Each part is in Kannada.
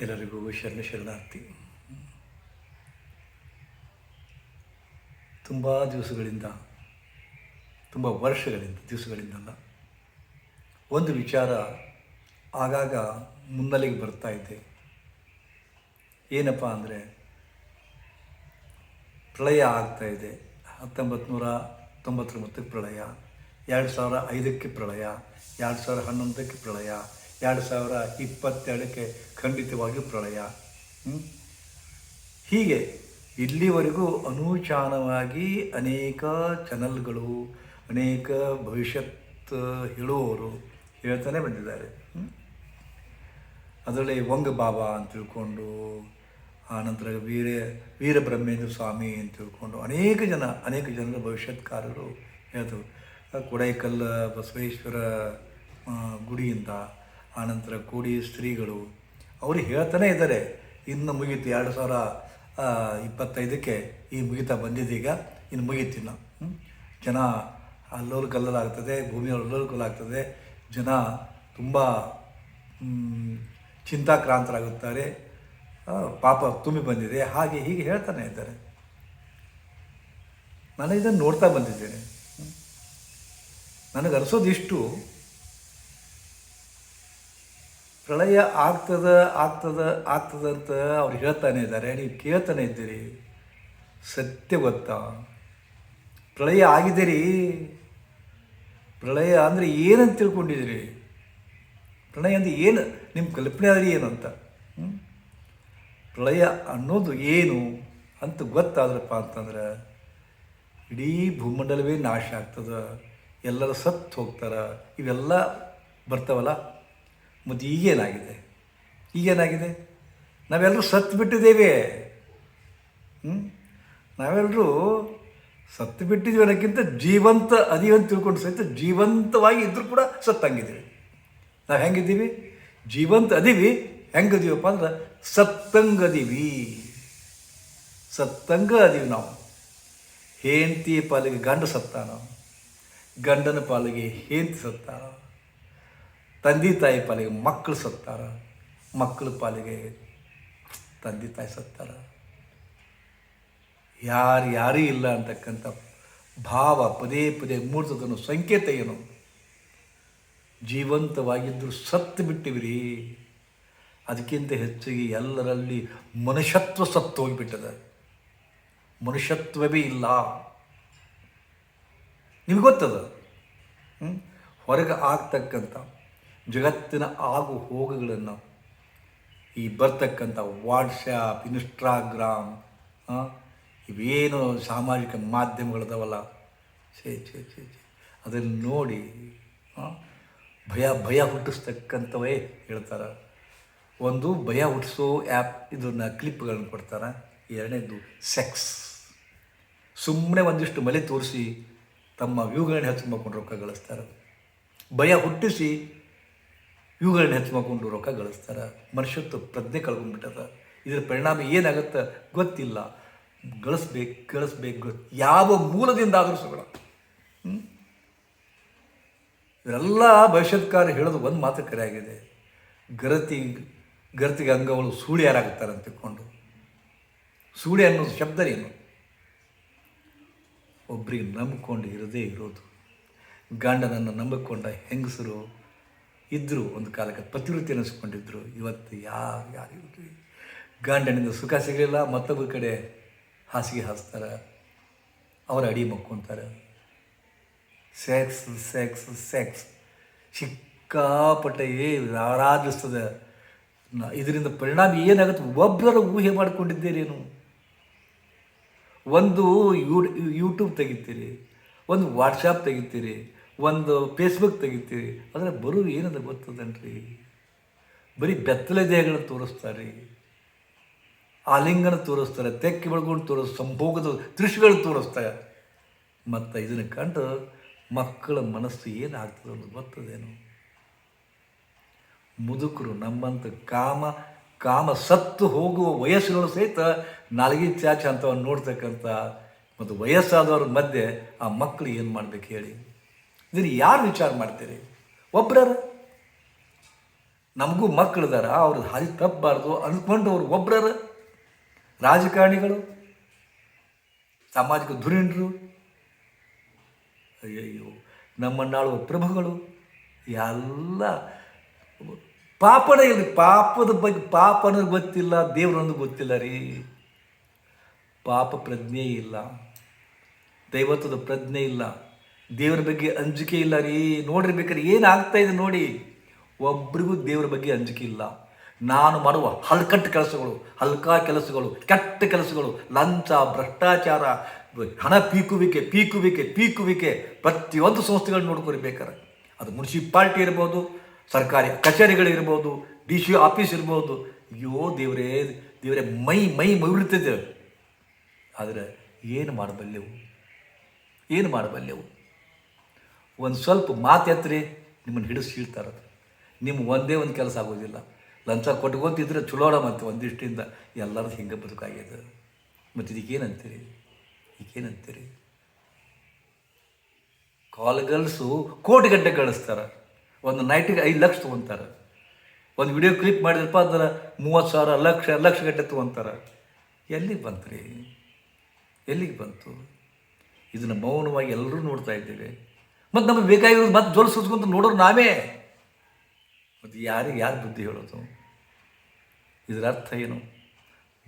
ಎಲ್ಲರಿಗೂ ಶರಣ ಶರಣಾರ್ಥಿ. ತುಂಬ ದಿವಸಗಳಿಂದ, ತುಂಬ ವರ್ಷಗಳಿಂದ, ದಿವಸಗಳಿಂದಲ್ಲ, ಒಂದು ವಿಚಾರ ಆಗಾಗ ಮುನ್ನೆಲೆಗೆ ಬರ್ತಾ ಇದೆ. ಏನಪ್ಪ ಅಂದರೆ, ಪ್ರಳಯ ಆಗ್ತಾ ಇದೆ. ಹತ್ತೊಂಬತ್ತು ನೂರ ತೊಂಬತ್ತೊಂಬತ್ತಕ್ಕೆ ಪ್ರಳಯ, ಎರಡು ಸಾವಿರ ಐದಕ್ಕೆ ಪ್ರಳಯ, ಎರಡು ಸಾವಿರ ಹನ್ನೊಂದಕ್ಕೆ ಪ್ರಳಯ ಎರಡು ಸಾವಿರ ಇಪ್ಪತ್ತೆರಡಕ್ಕೆ ಖಂಡಿತವಾಗಿ ಪ್ರಳಯ. ಹೀಗೆ ಇಲ್ಲಿವರೆಗೂ ಅನೂಚಾನವಾಗಿ ಅನೇಕ ಚಾನಲ್ಗಳು, ಅನೇಕ ಭವಿಷ್ಯತ್ ಹೇಳುವವರು ಹೇಳ್ತಾನೆ ಬಂದಿದ್ದಾರೆ. ಅದರಲ್ಲಿ ವಂಗ ಬಾಬಾ ಅಂತ ತಿಳ್ಕೊಂಡು ಆನಂತರ ವೀರ, ವೀರಬ್ರಹ್ಮೇಂದ್ರ ಸ್ವಾಮಿ ಅಂತ ತಿಳ್ಕೊಂಡು ಅನೇಕ ಜನ, ಅನೇಕ ಜನರ ಭವಿಷ್ಯತ್ಕಾರರು ಹೇಳ್ತವೆ. ಕೊಡೈಕಲ್ ಬಸವೇಶ್ವರ ಗುಡಿಯಿಂದ ಆನಂತರ ಕೋಡಿ ಸ್ತ್ರೀಗಳು ಅವರು ಹೇಳ್ತಾನೆ ಇದ್ದಾರೆ, ಇನ್ನು ಮುಗೀತು ಎರಡು ಸಾವಿರ ಇಪ್ಪತ್ತೈದಕ್ಕೆ ಈ ಮುಗಿತಾ ಬಂದಿದ್ದೀಗ ಇನ್ನು ಮುಗೀತಿನ್ನು? ಜನ ಅಲ್ಲೋಲು ಕಲ್ಲಲಾಗ್ತದೆ ಭೂಮಿ ಅಲ್ಲೋಲು ಕಲ್ಲಾಗ್ತದೆ ಜನ ತುಂಬ ಚಿಂತಾಕ್ರಾಂತರಾಗುತ್ತಾರೆ ಪಾಪ ತುಂಬಿ ಬಂದಿದೆ ಹಾಗೆ ಹೀಗೆ ಹೇಳ್ತಾನೆ ಇದ್ದಾರೆ ನಾನು ಇದನ್ನು ನೋಡ್ತಾ ಬಂದಿದ್ದೇನೆ ಹ್ಮ್. ಪ್ರಳಯ ಆಗ್ತದ ಆಗ್ತದ ಆಗ್ತದ ಅಂತ ಅವ್ರು ಹೇಳ್ತಾನೆ ಇದ್ದಾರೆ. ನೀವು ಕೇಳ್ತಾನೆ ಇದ್ದೀರಿ. ಸತ್ಯ ಗೊತ್ತಾ? ಪ್ರಳಯ ಆಗಿದ್ದೀರಿ. ಪ್ರಳಯ ಅಂದರೆ ಏನಂತ ತಿಳ್ಕೊಂಡಿದ್ದೀರಿ? ಪ್ರಳಯ ಅಂದರೆ ಏನು? ನಿಮ್ಮ ಕಲ್ಪನೆ ಆದರೆ ಏನು ಅಂತ? ಪ್ರಳಯ ಅನ್ನೋದು ಏನು ಅಂತ ಗೊತ್ತಾದ್ರಪ್ಪ ಅಂತಂದ್ರೆ, ಇಡೀ ಭೂಮಂಡಲವೇ ನಾಶ ಆಗ್ತದೆ. ಎಲ್ಲರೂ ಸತ್ತು ಹೋಗ್ತಾರೆ. ಇವೆಲ್ಲ ಬರ್ತಾವಲ್ಲ? ಮತ್ತು ಈಗೇನಾಗಿದೆ? ಈಗೇನಾಗಿದೆ? ನಾವೆಲ್ಲರೂ ಸತ್ತು ಬಿಟ್ಟಿದ್ದೇವೆ. ಹ್ಞೂ ನಾವೆಲ್ಲರೂ ಸತ್ತು ಬಿಟ್ಟಿದ್ದೀವಿ ಅನ್ನೋಕ್ಕಿಂತ ಜೀವಂತ ಅದೀವಂತ ತಿಳ್ಕೊಂಡು ಸಹಿತ ಜೀವಂತವಾಗಿ ಇದ್ದರೂ ಕೂಡ ಸತ್ತಂಗಿದ್ದೀವಿ. ನಾವು ಹೆಂಗಿದ್ದೀವಿ? ಜೀವಂತ ಅದೀವಿ. ಹೆಂಗದೀವಪ್ಪ ಅಂದ್ರೆ ಸತ್ತಂಗದೀವಿ. ಸತ್ತಂಗ ಅದೀವಿ ನಾವು. ಹೆಂಡತಿ ಪಾಲಿಗೆ ಗಂಡ ಸತ್ತಾನ? ಗಂಡನ ಪಾಲಿಗೆ ಹೆಂಡತಿ ಸತ್ತಾರ ತಂದೆ ತಾಯಿ ಪಾಲಿಗೆ ಮಕ್ಕಳು ಸತ್ತಾರ ಮಕ್ಕಳ ಪಾಲಿಗೆ ತಂದೆ ತಾಯಿ ಸತ್ತಾರ. ಯಾರು ಯಾರೂ ಇಲ್ಲ ಅಂತಕ್ಕಂಥ ಭಾವ ಪದೇ ಪದೇ ಮೂರ್ತದನ್ನು ಸಂಕೇತ ಏನು? ಜೀವಂತವಾಗಿದ್ದರೂ ಸತ್ತು ಬಿಟ್ಟಿವ್ರಿ. ಅದಕ್ಕಿಂತ ಹೆಚ್ಚಿಗೆ ಎಲ್ಲರಲ್ಲಿ ಮನುಷ್ಯತ್ವ ಸತ್ತು ಹೋಗಿಬಿಟ್ಟದ. ಮನುಷ್ಯತ್ವವೇ ಇಲ್ಲ. ನಿಮ್ಗೆ ಗೊತ್ತದ? ಹೊರಗೆ ಆಗ್ತಕ್ಕಂಥ ಜಗತ್ತಿನ ಆಗು ಹೋಗುಗಳನ್ನು ಈ ಬರ್ತಕ್ಕಂಥ ವಾಟ್ಸ್ಯಾಪ್ ಇನ್ಸ್ಟಾಗ್ರಾಮ್ ಇವೇನು ಸಾಮಾಜಿಕ ಮಾಧ್ಯಮಗಳಿದಾವಲ್ಲ. ಛೇ ಛೇ ಛೇ ಛೇ. ಅದನ್ನು ನೋಡಿ ಭಯ ಭಯ ಹುಟ್ಟಿಸ್ತಕ್ಕಂಥವೇ ಹೇಳ್ತಾರೆ. ಒಂದು ಭಯ ಹುಟ್ಟಿಸೋ ಆ್ಯಪ್ ಇದನ್ನ ಕ್ಲಿಪ್ಗಳನ್ನು ಕೊಡ್ತಾರೆ. ಎರಡನೇದು ಸೆಕ್ಸ್. ಸುಮ್ಮನೆ ಒಂದಿಷ್ಟು ಮಲೆ ತೋರಿಸಿ ತಮ್ಮ ವ್ಯೂಗಳನ್ನ ಹೆಚ್ಚು ಮಾಡ್ಕೊಂಡು ರೊಕ್ಕ ಗಳಿಸ್ತಾರೆ. ಭಯ ಹುಟ್ಟಿಸಿ ಇವುಗಳನ್ನ ಹೆಚ್ಚು ಮಾಡ್ಕೊಂಡು ರೊಕ್ಕ ಗಳಿಸ್ತಾರೆ, ಮನುಷ್ಯತ್ವ ಪ್ರಜ್ಞೆ ಕಳ್ಕೊಂಡ್ಬಿಟ್ಟದ ಇದರ ಪರಿಣಾಮ ಏನಾಗುತ್ತೆ ಗೊತ್ತಿಲ್ಲ. ಗಳಿಸ್ಬೇಕು ಗಳಿಸ್ಬೇಕು ಯಾವ ಮೂಲದಿಂದ ಆದರೂ ಸುಗಳ ಇವರೆಲ್ಲ ಭವಿಷ್ಯತ್ಕಾರ ಹೇಳೋದು ಒಂದು ಮಾತು ಕರೆ ಆಗಿದೆ. ಗರತಿ, ಗರತಿಗೆ ಅಂಗಗಳು ಸೂಳಿ ಯಾರಾಗುತ್ತಾರೆ ಅಂತ ತಿಳ್ಕೊಂಡು. ಸೂಳಿ ಅನ್ನೋದು ಶಬ್ದ ಏನು? ಒಬ್ರಿಗೆ ನಂಬಿಕೊಂಡು ಇರದೇ ಇರೋದು. ಗಂಡನನ್ನು ನಂಬಿಕೊಂಡ ಹೆಂಗಸರು ಇದ್ದರು ಒಂದು ಕಾಲಕ್ಕೆ ಪತಿವೃತ್ತಿ ಅನ್ನಿಸ್ಕೊಂಡಿದ್ದರು ಇವತ್ತು ಯಾರು ಯಾರು ಇಲ್ರಿ? ಗಂಡನಿಂದ ಸುಖ ಸಿಗಲಿಲ್ಲ, ಮತ್ತೊಬ್ಬರ ಕಡೆ ಹಾಸಿಗೆ ಹಾಸ್ತಾರೆ, ಅವರ ಅಡಿ ಮಕ್ಕೊಂತಾರೆ. ಸೆಕ್ಸ್ ಸೆಕ್ಸ್ ಸೆಕ್ಸ್ ಸಿಕ್ಕಾಪಟ್ಟೆ ರಾರಾಜಿಸ್ತದೆ ಇದರಿಂದ ಪರಿಣಾಮ ಏನಾಗುತ್ತೆ? ಒಬ್ಬರ ಊಹೆ ಮಾಡಿಕೊಂಡಿದ್ದೀರೇನು? ಒಂದು ಯೂಟ್ಯೂಬ್ ತೆಗಿತೀರಿ, ಒಂದು ವಾಟ್ಸಾಪ್ ತೆಗಿತೀರಿ ಒಂದು ಫೇಸ್ಬುಕ್ ತೆಗಿತೀರಿ. ಆದರೆ ಬರೋದು ಏನಂತ ಗೊತ್ತದನ್ರಿ? ಬರೀ ಬೆತ್ತಲೆ ದೇಹಗಳನ್ನು ತೋರಿಸ್ತಾರೆ. ಆಲಿಂಗನ ತೋರಿಸ್ತಾರೆ, ತೆಕ್ಕಿ ಬೆಳ್ಕೊಂಡು ತೋರಿಸ್, ಸಂಭೋಗದ ದೃಶ್ಯಗಳು ತೋರಿಸ್ತಾರೆ ಮತ್ತು ಇದನ್ನು ಕಂಡು ಮಕ್ಕಳ ಮನಸ್ಸು ಏನಾಗ್ತದೆ ಅಂತ ಗೊತ್ತದೇನು? ಮುದುಕರು ನಮ್ಮಂತ ಕಾಮ ಕಾಮ ಸತ್ತು ಹೋಗುವ ವಯಸ್ಸುಗಳು ಸಹಿತ ನಾಲ್ಗಿ ಚಾಚ ಅಂತವನ್ನು ನೋಡ್ತಕ್ಕಂಥ, ಮತ್ತು ವಯಸ್ಸಾದವ್ರ ಮಧ್ಯೆ ಆ ಮಕ್ಕಳು ಏನು ಮಾಡ್ಬೇಕು ಹೇಳಿ? ಇದನ್ನು ಯಾರು ವಿಚಾರ ಮಾಡ್ತೀರಿ? ಒಬ್ಬರ ನಮಗೂ ಮಕ್ಕಳಿದಾರ ಅವ್ರ ಹಾದಿ ತಪ್ಪಬಾರ್ದು ಅಂದ್ಕೊಂಡು ಅವ್ರು ಒಬ್ಬರ ರಾಜಕಾರಣಿಗಳು? ಸಾಮಾಜಿಕ ಧುರೀಣರು? ಅಯ್ಯಯ್ಯೋ, ನಮ್ಮನ್ನಾಳುವ ಪ್ರಭುಗಳು? ಎಲ್ಲ ಪಾಪನೇ ಇಲ್ಲ ಪಾಪದ ಬಗ್ಗೆ, ಪಾಪ ಅನ್ನೋದು ಗೊತ್ತಿಲ್ಲ ದೇವ್ರನ್ನೋದು ಗೊತ್ತಿಲ್ಲ ರೀ. ಪಾಪ ಪ್ರಜ್ಞೆ ಇಲ್ಲ, ದೈವತ್ವದ ಪ್ರಜ್ಞೆ ಇಲ್ಲ. ದೇವರ ಬಗ್ಗೆ ಅಂಜಿಕೆ ಇಲ್ಲ ರೀ. ನೋಡ್ರಿ ಬೇಕಾದ್ರೆ ಏನಾಗ್ತಾ ಇದೆ ನೋಡಿ. ಒಬ್ರಿಗೂ ದೇವರ ಬಗ್ಗೆ ಅಂಜಿಕೆ ಇಲ್ಲ. ನಾನು ಮಾಡುವ ಹಲ್ಕಟ್ಟು ಕೆಲಸಗಳು, ಹಲ್ಕಾ ಕೆಲಸಗಳು, ಕೆಟ್ಟ ಕೆಲಸಗಳು, ಲಂಚ, ಭ್ರಷ್ಟಾಚಾರ, ಹಣ ಪೀಕುವಿಕೆ ಪೀಕುವಿಕೆ ಪೀಕುವಿಕೆ, ಪ್ರತಿಯೊಂದು ಸಂಸ್ಥೆಗಳನ್ನ ನೋಡ್ಕೊರಿ ಬೇಕಾರೆ. ಅದು ಮುನ್ಸಿಪಾಲ್ಟಿ ಇರ್ಬೋದು, ಸರ್ಕಾರಿ ಕಚೇರಿಗಳಿರ್ಬೋದು ಡಿ ಸಿ ಆಫೀಸ್ ಇರ್ಬೋದು. ಅಯ್ಯೋ ದೇವರೇ ದೇವರೇ, ಮೈ ಮೈ ಮೈರುತ್ತದೆ ಆದರೆ ಏನು ಮಾಡಬಲ್ಲೆವು? ಏನು ಮಾಡಬಲ್ಲೆವು? ಒಂದು ಸ್ವಲ್ಪ ಮಾತು ಎತ್ತರಿ ನಿಮ್ಮನ್ನು ಹಿಡಿದು ಸೀಳ್ತಾರೆ ನಿಮ್ಮ ಒಂದೇ ಒಂದು ಕೆಲಸ ಆಗೋದಿಲ್ಲ. ಲಂಚ ಕೊಟ್ಕೊತಿದ್ರೆ ಚಲೋಡ ಮತ್ತು ಒಂದಿಷ್ಟಿಂದ ಎಲ್ಲರದ್ದು ಹಿಂಗೆ ಬದುಕಾಗ್ಯದ. ಮತ್ತು ಇದಕ್ಕೇನಂತೀರಿ? ಈಗೇನಂತೀರಿ ಕಾಲ್ಗಲ್ಸು ಕೋಟಿ ಗಂಟೆ ಕಳಿಸ್ತಾರೆ. ಒಂದು ನೈಟಿಗೆ ಐದು ಲಕ್ಷ ತೊಗೊತಾರೆ. ಒಂದು ವಿಡಿಯೋ ಕ್ಲಿಪ್ ಮಾಡಿದ್ರಪ್ಪ ಅಂದ್ರೆ ಮೂವತ್ತು ಸಾವಿರ, ಲಕ್ಷ ಲಕ್ಷ ಗಂಟೆ ತೊಗೊತಾರೆ. ಎಲ್ಲಿಗೆ ಬಂತು ರೀ ಎಲ್ಲಿಗೆ ಬಂತು? ಇದನ್ನು ಮೌನವಾಗಿ ಎಲ್ಲರೂ ನೋಡ್ತಾ ಇದ್ದೇವೆ. ಮತ್ತು ನಮಗೆ ಬೇಕಾಗಿರೋದು ಮತ್ತೆ ಜೋಲ್ ಸುತ್ಕೊಂತ ನೋಡೋರು ನಾವೇ. ಮತ್ತು ಯಾರಿಗೆ ಯಾರು ಬುದ್ಧಿ ಹೇಳೋದು? ಇದರ ಅರ್ಥ ಏನು?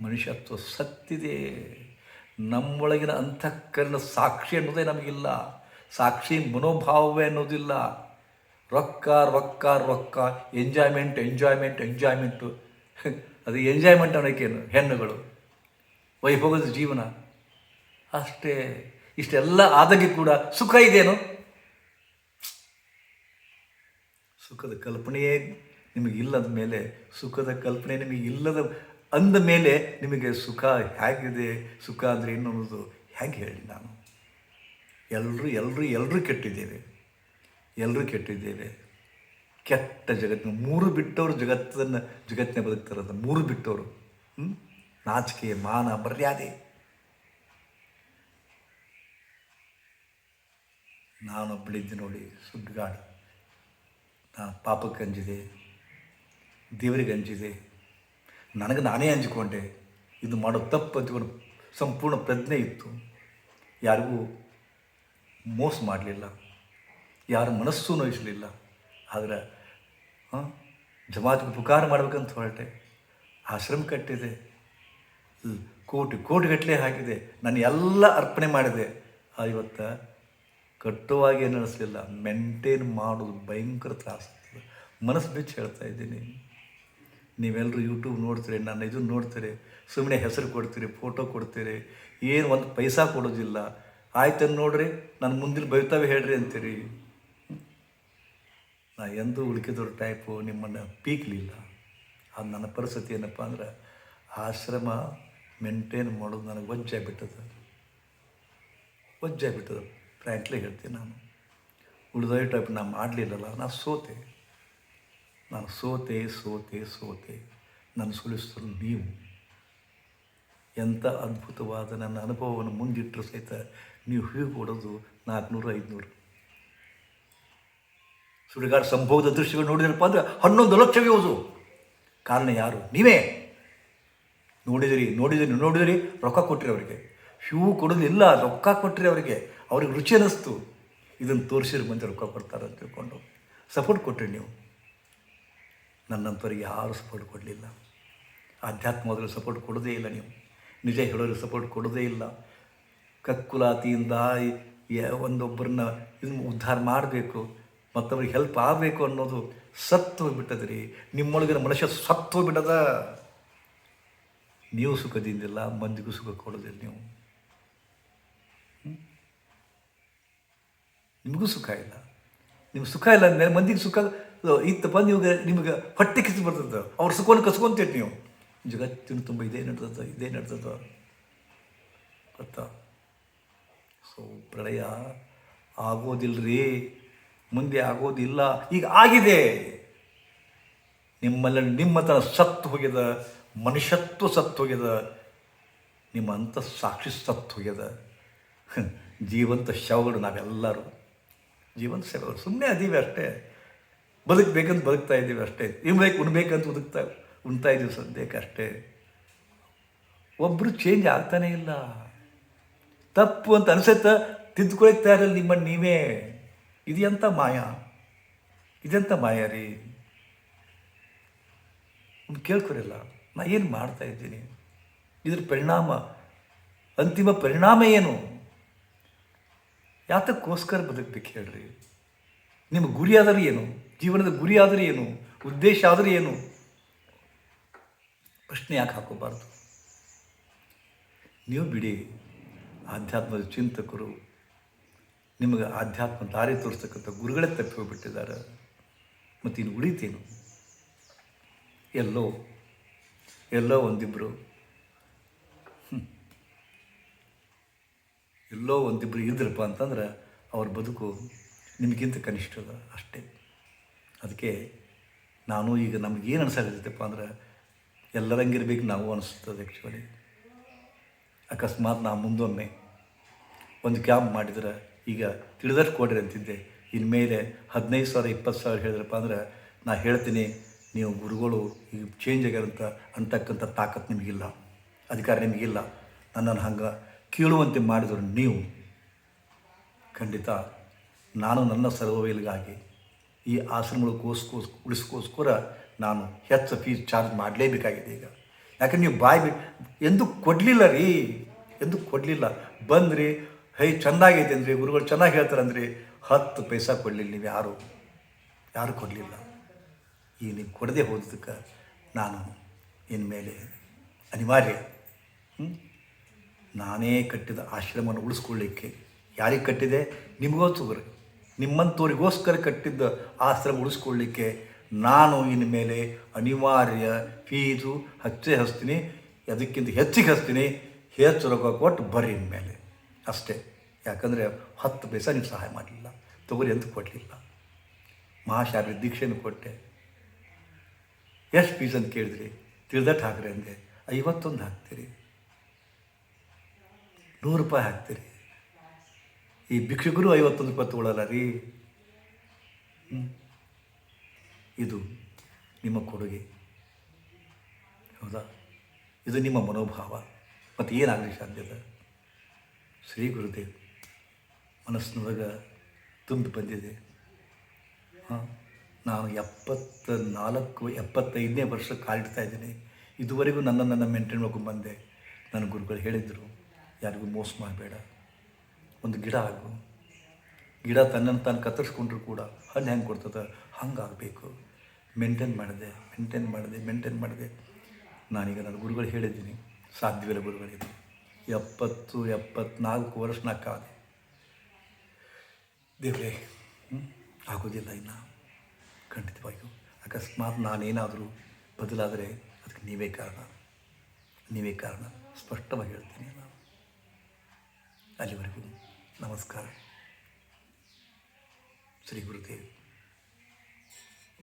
ಮನುಷ್ಯತ್ವ ಸತ್ತಿದೆ. ನಮ್ಮೊಳಗಿನ ಅಂತಃಕರಣ ಸಾಕ್ಷಿ ಅನ್ನೋದೇ ನಮಗಿಲ್ಲ. ಸಾಕ್ಷಿ ಮನೋಭಾವವೇ ಅನ್ನೋದಿಲ್ಲ. ರೊಕ್ಕ ರೊಕ್ಕ ರೊಕ್ಕ, ಎಂಜಾಯ್ಮೆಂಟ್ ಎಂಜಾಯ್ಮೆಂಟ್, ಎಂಜಾಯ್ಮೆಂಟು. ಅದು ಎಂಜಾಯ್ಮೆಂಟ್ ಅನ್ನೋಕ್ಕೇನು ಹೆಣ್ಣುಗಳು. ವೈಭವದ ಜೀವನ. ಅಷ್ಟೇ. ಇಷ್ಟೆಲ್ಲ ಆದಾಗೆ ಕೂಡ ಸುಖ ಇದೆಯೇನು ಸುಖದ ಕಲ್ಪನೆಯೇ ನಿಮಗೆ ಇಲ್ಲದ ಮೇಲೆ, ಸುಖದ ಕಲ್ಪನೆ ನಿಮಗೆ ಇಲ್ಲದ ಅಂದ ಮೇಲೆ ನಿಮಗೆ ಸುಖ ಹೇಗಿದೆ? ಸುಖ ಅಂದರೆ ಏನು ಅನ್ನೋದು ಹೇಗೆ ಹೇಳಿ ನಾನು? ಎಲ್ಲರೂ ಎಲ್ಲರೂ ಎಲ್ಲರೂ ಕೆಟ್ಟಿದ್ದೇವೆ. ಎಲ್ಲರೂ ಕೆಟ್ಟಿದ್ದೇವೆ. ಕೆಟ್ಟ ಜಗತ್ತಿನ ಮೂರು ಬಿಟ್ಟವರು ಜಗತ್ತನ್ನು, ಜಗತ್ತಿನ ಬದುಕ್ತಾರದ ಮೂರು ಬಿಟ್ಟವರು? ನಾಚಿಕೆ, ಮಾನ, ಮರ್ಯಾದೆ. ನಾನೊಬ್ಬಳಿದ್ದೆ ನೋಡಿ, ಸುಡ್ಗಾಡು. ನಾನು ಪಾಪಕ್ಕೆ ಅಂಜಿದೆ, ದೇವರಿಗೆ ಅಂಜಿದೆ. ನನಗೆ ನಾನೇ ಅಂಜಿಕೊಂಡೆ. ಇದು ಮಾಡೋ ತಪ್ಪು ಅಂದ್ಕೊಂಡು ಸಂಪೂರ್ಣ ಪ್ರಜ್ಞೆ ಇತ್ತು. ಯಾರಿಗೂ ಮೋಸ ಮಾಡಲಿಲ್ಲ. ಯಾರ ಮನಸ್ಸು ನೋಯಿಸಲಿಲ್ಲ. ಆದರೆ ಜಮಾತಿಗೆ ಉಪಕಾರ ಮಾಡಬೇಕಂತ ಹೊರಟೆ. ಆಶ್ರಮ ಕಟ್ಟಿದೆ. ಕೋಟಿ ಕೋಟಿ, ಕೋಟಿಗಟ್ಟಲೆ ಹಾಕಿದೆ. ನಾನು ಎಲ್ಲ ಅರ್ಪಣೆ ಮಾಡಿದೆ. ಇವತ್ತು ಕಟ್ಟುವಾಗಿ ಏನು ಅನಿಸ್ಲಿಲ್ಲ ಮೇಂಟೈನ್ ಮಾಡೋದು ಭಯಂಕರ ತ್ರಾಸಾಗ್ತದೆ ಮನಸ್ಸು ಬಿಚ್ಚಿ ಹೇಳ್ತಾ ಇದ್ದೀನಿ. ನೀವೆಲ್ಲರೂ ಯೂಟ್ಯೂಬ್ ನೋಡ್ತೀರಿ, ನನ್ನ ಇದು ನೋಡ್ತೀರಿ ಸುಮ್ಮನೆ ಹೆಸರು ಕೊಡ್ತೀರಿ ಫೋಟೋ ಕೊಡ್ತೀರಿ, ಏನು ಒಂದು ಪೈಸಾ ಕೊಡೋದಿಲ್ಲ. ಆಯ್ತನ್ನು ನೋಡ್ರಿ ನಾನು ಮುಂದಿನ ಬೈತಾವೆ ಹೇಳ್ರಿ ಅಂತೀರಿ. ನಾ ಎಂದೂ ಉಳ್ಕಿದವ್ರ ಟೈಪು ನಿಮ್ಮನ್ನು ಪೀಕ್ಲಿಲ್ಲ. ಅದು ನನ್ನ ಪರಿಸ್ಥಿತಿ ಏನಪ್ಪ ಅಂದ್ರೆ, ಆಶ್ರಮ ಮೇಂಟೈನ್ ಮಾಡೋದು ನನಗೆ ವಜ್ಜಾಗ್ಬಿಟ್ಟದ. ವಜ್ಜಾಗ್ಬಿಟ್ಟದ. ಫ್ರ್ಯಾಂಕ್ಲಿ ಹೇಳ್ತೀನಿ ನಾನು. ಉಳಿದೋಯ ಟೈಪ್ ನಾನು ಮಾಡಲಿಲ್ಲಲ್ಲ ನಾನು ಸೋತೆ. ನಾನು ಸೋತೆ ಸೋತೆ ಸೋತೆ. ನನ್ನ ಸುಳಿಸ್ತರು ನೀವು. ಎಂಥ ಅದ್ಭುತವಾದ ನನ್ನ ಅನುಭವವನ್ನು ಮುಂದಿಟ್ಟರು ಸಹಿತ ನೀವು ಹೀಗೆ ಕೊಡೋದು ನಾಲ್ಕುನೂರು, ಐದುನೂರು. ಸುಡುಗಾಡು ಸಂಭವದ ದೃಶ್ಯಗಳು ನೋಡಿದ್ರಪ್ಪ ಅಂದರೆ ಹನ್ನೊಂದು ಲಕ್ಷ ವ್ಯೂಸು ಕಾರಣ ಯಾರು? ನೀವೇ. ನೋಡಿದಿರಿ ನೋಡಿದಿರಿ ನೋಡಿದಿರಿ, ರೊಕ್ಕ ಕೊಟ್ಟಿರಿ ಅವರಿಗೆ. ಹ್ಯೂ ಕೊಡೋದಿಲ್ಲ, ರೊಕ್ಕ ಕೊಟ್ಟಿರಿ ಅವರಿಗೆ. ಅವ್ರಿಗೆ ರುಚಿ ಅನ್ನಿಸ್ತು. ಇದನ್ನು ತೋರಿಸಿದ್ರೆ ಮುಂದೆ ರೊಕ್ಕ ಕೊಡ್ತಾರೆ ಅಂತ ತಿಳ್ಕೊಂಡು. ಸಪೋರ್ಟ್ ಕೊಟ್ಟಿರಿ ನೀವು. ನನ್ನಂಥವ್ರಿಗೆ ಯಾರು ಸಪೋರ್ಟ್ ಕೊಡಲಿಲ್ಲ. ಆಧ್ಯಾತ್ಮದಲ್ಲಿ ಸಪೋರ್ಟ್ ಕೊಡೋದೇ ಇಲ್ಲ ನೀವು. ನಿಜ ಹೇಳೋರಿಗೆ ಸಪೋರ್ಟ್ ಕೊಡೋದೇ ಇಲ್ಲ. ಕಕ್ಕುಲಾತಿಯಿಂದ ಒಂದೊಬ್ಬರನ್ನ ಇದನ್ನು ಉದ್ಧಾರ ಮಾಡಬೇಕು ಮತ್ತೊಬ್ಬರಿಗೆ ಹೆಲ್ಪ್ ಆಗಬೇಕು ಅನ್ನೋದು ಸತ್ತು ಹೋಗ್ಬಿಟ್ಟದ್ರಿ ನಿಮ್ಮೊಳಗಿನ ಮನುಷ್ಯ ಸತ್ತು ಹೋಗ್ಬಿಟ್ಟದ ನೀವು ಸುಖದಿಂದಿಲ್ಲ, ಮಂದಿಗೂ ಸುಖ ಕೊಡೋದಿಲ್ಲ ನೀವು. ನಿಮಗೂ ಸುಖ ಇಲ್ಲ. ನಿಮ್ಗೆ ಸುಖ ಇಲ್ಲ ಅಂದಮೇಲೆ ಮಂದಿಗೆ ಸುಖ ಇತ್ತಪ್ಪ, ನೀವು ನಿಮಗೆ ಹೊಟ್ಟೆ ಕಿಸಿ ಬರ್ತದೆ. ಅವ್ರ ಸುಖವನ್ನು ಕಸ್ಕೊಂತೀರಿ ನೀವು. ಜಗತ್ತಿನ ತುಂಬ ಇದೇ ನಡ್ತದ ಇದೇ ನಡ್ತದ ಗೊತ್ತಾ ಸೊ ಪ್ರಳಯ ಆಗೋದಿಲ್ಲರಿ ಮುಂದೆ ಆಗೋದಿಲ್ಲ. ಈಗ ಆಗಿದೆ. ನಿಮ್ಮಲ್ಲಿ ನಿಮ್ಮತನ ಸತ್ತು ಹೋಗ್ಯದ, ಮನುಷ್ಯತ್ವ ಸತ್ತು ಹೋಗ್ಯದ, ನಿಮ್ಮ ಅಂತ ಸಾಕ್ಷಿ ಸತ್ತು ಹೋಗ್ಯದ. ಜೀವಂತ ಶವಗಳು ನಾವೆಲ್ಲರೂ ಜೀವಂತ ಶವಗಳು ಸುಮ್ಮನೆ ಅದೀವಿ ಅಷ್ಟೇ. ಬದುಕಬೇಕಂತ ಬದುಕ್ತಾ ಇದ್ದೀವಿ ಅಷ್ಟೇ. ಇನ್ಬೇಕು, ಉಣ್ಬೇಕಂತ ಉದುಕ್ತಾ ಉಣ್ತಾ ಇದ್ದೀವಿ ಸದ್ಯಕ್ಕೆ ಅಷ್ಟೇ. ಒಬ್ಬರು ಚೇಂಜ್ ಆಗ್ತಾನೇ ಇಲ್ಲ. ತಪ್ಪು ಅಂತ ಅನಿಸುತ್ತಾ ತಿದ್ದುಕೊಳಕ್ಕೆ ತಯಾರಲ್ಲ ನಿಮ್ಮನ್ನು ನೀವೇ. ಇದು ಎಂಥ ಮಾಯ? ಇದೆಂಥ ಮಾಯ ರೀ? ಕೇಳ್ಕೊರಿಲ್ಲ. ನಾ ಏನು ಮಾಡ್ತಾ ಇದ್ದೀನಿ? ಇದ್ರ ಪರಿಣಾಮ, ಅಂತಿಮ ಪರಿಣಾಮ ಏನು? ಯಾತಕ್ಕೋಸ್ಕರ ಬದುಕಬೇಕು ಹೇಳ್ರಿ? ನಿಮ್ಮ ಗುರಿ ಆದರೆ ಏನು? ಜೀವನದ ಗುರಿ ಆದರೆ ಏನು? ಉದ್ದೇಶ ಆದರೆ ಏನು? ಪ್ರಶ್ನೆ ಯಾಕೆ ಹಾಕೋಬಾರ್ದು? ನೀವು ಬಿಡಿ, ಆಧ್ಯಾತ್ಮದ ಚಿಂತಕರು ನಿಮಗೆ ಆಧ್ಯಾತ್ಮ ದಾರಿ ತೋರಿಸ್ತಕ್ಕಂಥ ಗುರುಗಳೇ ತಪ್ಪಿ ಹೋಗ್ಬಿಟ್ಟಿದ್ದಾರೆ. ಮತ್ತು ಇನ್ನು ಉಳಿತೇನು? ಎಲ್ಲೋ ಎಲ್ಲೋ ಒಂದಿಬ್ಬರು ಎಲ್ಲೋ ಒಂದಿಬ್ಬರು ಇದ್ರಪ್ಪ ಅಂತಂದ್ರೆ ಅವ್ರ ಬದುಕು ನಿಮಗಿಂತ ಅದ ಅಷ್ಟೇ. ಅದಕ್ಕೆ ನಾನು ಈಗ ನಮಗೇನು ಅನ್ಸಾಕತ್ತೈತಪ್ಪ ಅಂದ್ರೆ ಎಲ್ಲರಂಗಿರ್ಬೇಕು ನಾವು ಅನಿಸ್ತದೆ ಆ್ಯಕ್ಚುಲಿ ಅಕಸ್ಮಾತ್ ನಾ ಮುಂದೊಮ್ಮೆ ಒಂದು ಕ್ಯಾಂಪ್ ಮಾಡಿದ್ರೆ ಈಗ ತಿಳಿದಷ್ಟು ಕೊಡ್ರಿ ಅಂತಿದ್ದೆ. ಇನ್ಮೇಲೆ ಹದಿನೈದು ಸಾವಿರ, ಇಪ್ಪತ್ತು ಸಾವಿರ ಹೇಳಿದ್ರಪ್ಪ ಅಂದ್ರೆ ನಾ ಹೇಳ್ತೀನಿ, ನೀವು ಗುರುಗಳು ಈಗ ಚೇಂಜ್ ಆಗ್ಯಾರಂತ ಅಂತಕ್ಕಂಥ ತಾಕತ್ತು ನಿಮಗಿಲ್ಲ. ಅಧಿಕಾರ ನಿಮಗಿಲ್ಲ. ನನ್ನನ್ನು ಹಂಗೆ ಕೀಳುವಂತೆ ಮಾಡಿದರು ನೀವು ಖಂಡಿತ ನಾನು ನನ್ನ ಸರ್ವೈಲ್ಗಾಗಿ ಈ ಆಶ್ರಮಗಳಿಗೋಸ್ಕೋಸ್ ಉಳಿಸ್ಕೋಸ್ಕರ ನಾನು ಹೆಚ್ಚು ಫೀಸ್ ಚಾರ್ಜ್ ಮಾಡಲೇಬೇಕಾಗಿದೆ ಈಗ. ಯಾಕಂದ್ರೆ ನೀವು ಬಾಯ್ ಬಿಟ್ಟು ಎಂದು ಕೊಡಲಿಲ್ಲ ರೀ, ಎಂದು ಕೊಡಲಿಲ್ಲ. ಬಂದ್ರಿ, ಹೈ, ಚೆನ್ನಾಗೈತೆ ಅಂದ್ರಿ, ಗುರುಗಳು ಚೆನ್ನಾಗಿ ಹೇಳ್ತಾರಂದ್ರೆ ಹತ್ತು ಪೈಸಾ ಕೊಡಲಿಲ್ಲ ನೀವು ಯಾರು? ಯಾರು ಕೊಡಲಿಲ್ಲ? ಈ ನೀವು ಕೊಡದೆ ಹೋದಕ್ಕೆ ನಾನು ಇನ್ಮೇಲೆ ಅನಿವಾರ್ಯ. ಹ್ಮ್? ನಾನೇ ಕಟ್ಟಿದ ಆಶ್ರಮವನ್ನು ಉಳಿಸ್ಕೊಳ್ಳಿಕ್ಕೆ. ಯಾರಿಗೆ ಕಟ್ಟಿದೆ? ನಿಮಗೋಸ್ಕರ. ನಿಮ್ಮಂಥವ್ರಿಗೋಸ್ಕರ ಕಟ್ಟಿದ್ದ ಆಶ್ರಮ ಉಳಿಸ್ಕೊಳ್ಳಿಕ್ಕೆ ನಾನು ಇನ್ನು ಮೇಲೆ ಅನಿವಾರ್ಯ ಫೀಸು ಹಚ್ಚೇ ಹಚ್ತೀನಿ ಅದಕ್ಕಿಂತ ಹೆಚ್ಚಿಗೆ ಹಚ್ತೀನಿ ಹೆಚ್ಚು ರೊಕ್ಕ ಕೊಟ್ಟು ಬರ್ರಿ ಇನ್ಮೇಲೆ ಅಷ್ಟೇ. ಯಾಕಂದರೆ ಹತ್ತು ಪೈಸಾ ನೀವು ಸಹಾಯ ಮಾಡಲಿಲ್ಲ. ತೊಗರಿ ಅಂತ ಕೊಡಲಿಲ್ಲ. ಮಹಾಶಾರ್ಯ ದೀಕ್ಷೆಯನ್ನು ಕೊಟ್ಟೆ. ಎಷ್ಟು ಫೀಸ್ ಅಂತ ಕೇಳಿದ್ರಿ? ತಿಳಿದಟ್ಟು ಹಾಕ್ರಿ ಅಂದೆ, ಐವತ್ತೊಂದು ಹಾಕ್ತೀರಿ. ನೂರು ರೂಪಾಯಿ ಹಾಕ್ತೀರಿ. ಈ ಭಿಕ್ಷುಕರು ಐವತ್ತೊಂದು ರೂಪಾಯಿ ತೊಗೊಳ್ಳಲ್ಲ ರೀ. ಇದು ನಿಮ್ಮ ಕೊಡುಗೆ. ಹೌದಾ? ಇದು ನಿಮ್ಮ ಮನೋಭಾವ. ಮತ್ತು ಏನಾಗಲಿ ಸಾಧ್ಯದ ಶ್ರೀ ಗುರುದೇವ್, ಮನಸ್ಸಿನೊಳಗೆ ತುಂಬಿ ಬಂದಿದೆ. ಹಾಂ, ನಾನು ಎಪ್ಪತ್ತ ನಾಲ್ಕು ಎಪ್ಪತ್ತೈದನೇ ವರ್ಷ ಕಾಲಿಡ್ತಾ ಇದ್ದೀನಿ. ಇದುವರೆಗೂ ನನ್ನನ್ನು ನನ್ನ ಮೇಂಟೈನ್ ಮಾಡ್ಕೊಂಡು ಬಂದೆ. ನನ್ನ ಗುರುಗಳು ಹೇಳಿದರು. ಯಾರಿಗೂ ಮೋಸ ಮಾಡಬೇಡ. ಒಂದು ಗಿಡ ಆಗು. ಗಿಡ ತನ್ನನ್ನು ತಾನು ಕತ್ತರಿಸ್ಕೊಂಡ್ರು ಕೂಡ ಹಣ್ಣು ಹೆಂಗೆ ಕೊಡ್ತದೆ? ಹಂಗಾಗಬೇಕು. ಮೇಂಟೈನ್ ಮಾಡಿದೆ ಮೇಂಟೈನ್ ಮಾಡಿದೆ ಮೇಂಟೈನ್ ಮಾಡಿದೆ. ನಾನೀಗ ನನ್ನ ಗುರುಗಳು ಹೇಳಿದ್ದೀನಿ. ಸಾಧ್ಯವಿಲ್ಲ ಗುರುಗಳಿಗೆ ಎಪ್ಪತ್ತು, ಎಪ್ಪತ್ನಾಲ್ಕು ವರ್ಷ ನಾಕಾದೆ ದೇವ್ರೆ ಆಗೋದಿಲ್ಲ ಇನ್ನು. ಖಂಡಿತವಾಗಿಯೂ. ಅಕಸ್ಮಾತ್ ನಾನೇನಾದರೂ ಬದಲಾದರೆ ಅದಕ್ಕೆ ನೀವೇ ಕಾರಣ. ನೀವೇ ಕಾರಣ. ಸ್ಪಷ್ಟವಾಗಿ ಹೇಳ್ತೀನಿ. ನಾನು ಅಲ್ಲಿವರೆಗೂ ನಮಸ್ಕಾರ ಶ್ರೀ ಗುರುದೇವ್